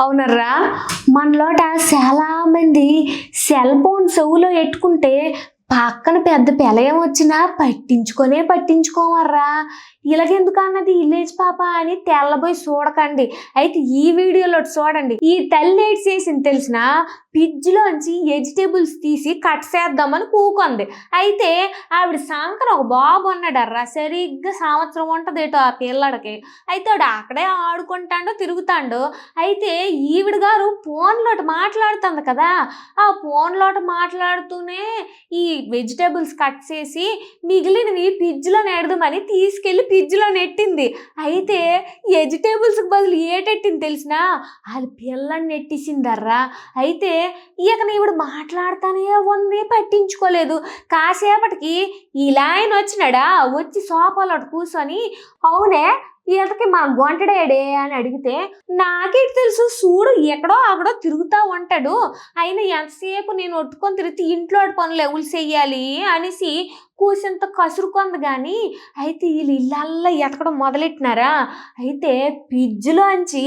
అవునర్రా? మనలోట చాలా మంది cell phone చెవులో పెట్టుకుంటే పక్కన పెద్ద పిలయం వచ్చినా పట్టించుకొనే పట్టించుకోమర్రా. ఇలాగెందుకు అన్నది విలేజ్ పాప అని తెల్లబోయి చూడకండి. అయితే ఈ వీడియోలో చూడండి. ఈ తల్లి ఏడ్ చేసింది తెలిసిన పిజ్జిలోంచి వెజిటేబుల్స్ తీసి కట్ చేద్దామని కూకుంది. అయితే ఆవిడ సంకర ఒక బాబు అన్నాడర్రా సరిగ్గా సంవత్సరం ఉంటుంది ఏటో ఆ పిల్లడికి. అయితే ఆడు అక్కడే ఆడుకుంటాడో తిరుగుతాడు. అయితే ఈవిడ గారు ఫోన్లోటి మాట్లాడుతుంది కదా. ఆ ఫోన్లోట మాట్లాడుతూనే ఈ వెజిటేబుల్స్ కట్ చేసి మిగిలినవి పిజ్జిలో నెడదామని తీసుకెళ్ళి పిజ్జిలో నెట్టింది. అయితే వెజిటేబుల్స్కి బదులు ఏటెట్టింది తెలిసిన? వాళ్ళ పిల్లని నెట్టేసిందర్రా. అయితే ఇక ఈవిడ మాట్లాడుతానే ఉంది పట్టించుకోలేదు. కాసేపటికి ఇలా ఆయన వచ్చినాడా? వచ్చి సోఫాలో కూర్చొని అవునే ఈతకి మా గొంటడేడే అని అడిగితే నాకే తెలుసు చూడు ఎక్కడో అక్కడో తిరుగుతా ఉంటాడు. అయినా ఎంతసేపు నేను ఒట్టుకొని తిరిగితే ఇంట్లో పనులు ఎవరు చెయ్యాలి? అనేసి కూసింత కసురుకుంది కానీ అయితే వీళ్ళు ఇళ్ళల్లా ఎతకడం మొదలెట్టినారా? అయితే పిజ్జులోంచి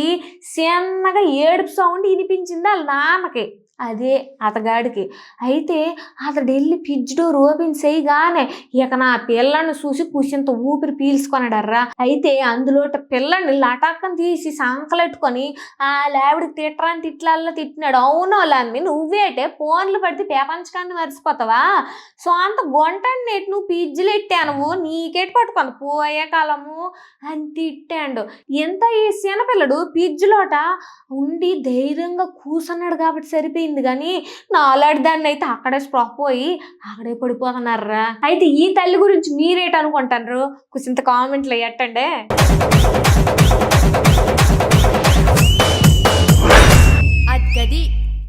చిన్నగా ఏడుపు సౌండ్ వినిపించింది వాళ్ళ నాన్నకి. అదే అతగాడికి. అయితే అతడు వెళ్ళి పిజ్జి డోర్ ఓపెన్ చేయగానే ఇక నా పిల్లని చూసి కూసింత ఊపిరి పీల్చుకున్నాడర్రా అయితే అందులో పిల్లని లటాకం తీసి సంకలెట్టుకొని ఆ లేవిడికి తిట్టరాని తిట్లల్లో తిట్టినాడు. అవును లమ్మి నువ్వేటే ఫోన్లు పడితే ప్రపంచకాన్ని మర్చిపోతావా? అంత గొంటని నెట్టి నువ్వు పిజ్జులు ఎట్టాను నీకేటి పట్టుకొని పోయే కాలము అని తిట్టాడు. ఎంత ఈ పిల్లడు పిజ్జులోట ఉండి ధైర్యంగా కూసున్నాడు కాబట్టి సరిపోయింది. కానీ నాలాడిదాన్ని అయితే అక్కడే స్ప్రాప్ పోయి అక్కడే పడిపోతున్నారా అయితే ఈ తల్లి గురించి మీరేటనుకుంటారు కొంచెంత కామెంట్లు ఎట్టండి?